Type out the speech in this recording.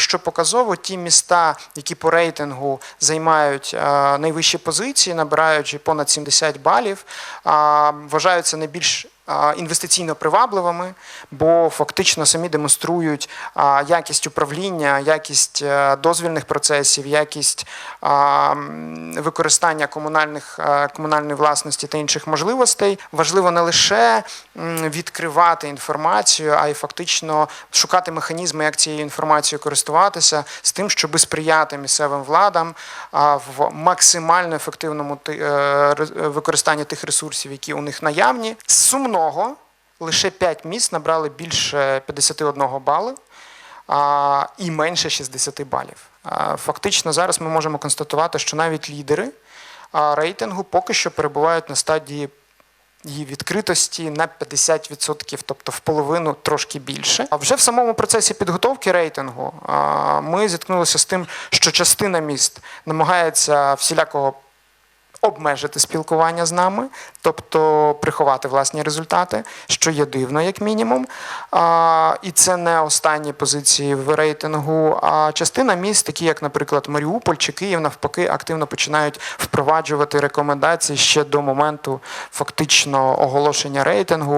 що показово, ті міста, які по рейтингу займають е, найвищі позиції, набираючи понад 70 балів, вважаються найбільш інвестиційно привабливими, бо фактично самі демонструють якість управління, якість е, дозвільних процесів, якість використання комунальних е, комунальної власності та інших можливостей. Важливо не лише відкривати інформацію, а й фактично шукати механізми, як цією інформацією користуватися, з тим, щоб сприяти місцевим владам в максимально ефективному ти- е, використанні тих ресурсів, які у них наявні. З сумного лише 5 міст набрали більше 51 балу і менше 60 балів. Фактично, зараз ми можемо констатувати, що навіть лідери рейтингу поки що перебувають на стадії її відкритості на 50%, тобто в половину трошки більше. А вже в самому процесі підготовки рейтингу ми зіткнулися з тим, що частина міст намагається всілякого обмежити спілкування з нами, тобто приховати власні результати, що є дивно, як мінімум. А, і це не останні позиції в рейтингу. А частина міст, такі як, наприклад, Маріуполь чи Київ, навпаки, активно починають впроваджувати рекомендації ще до моменту фактично оголошення рейтингу.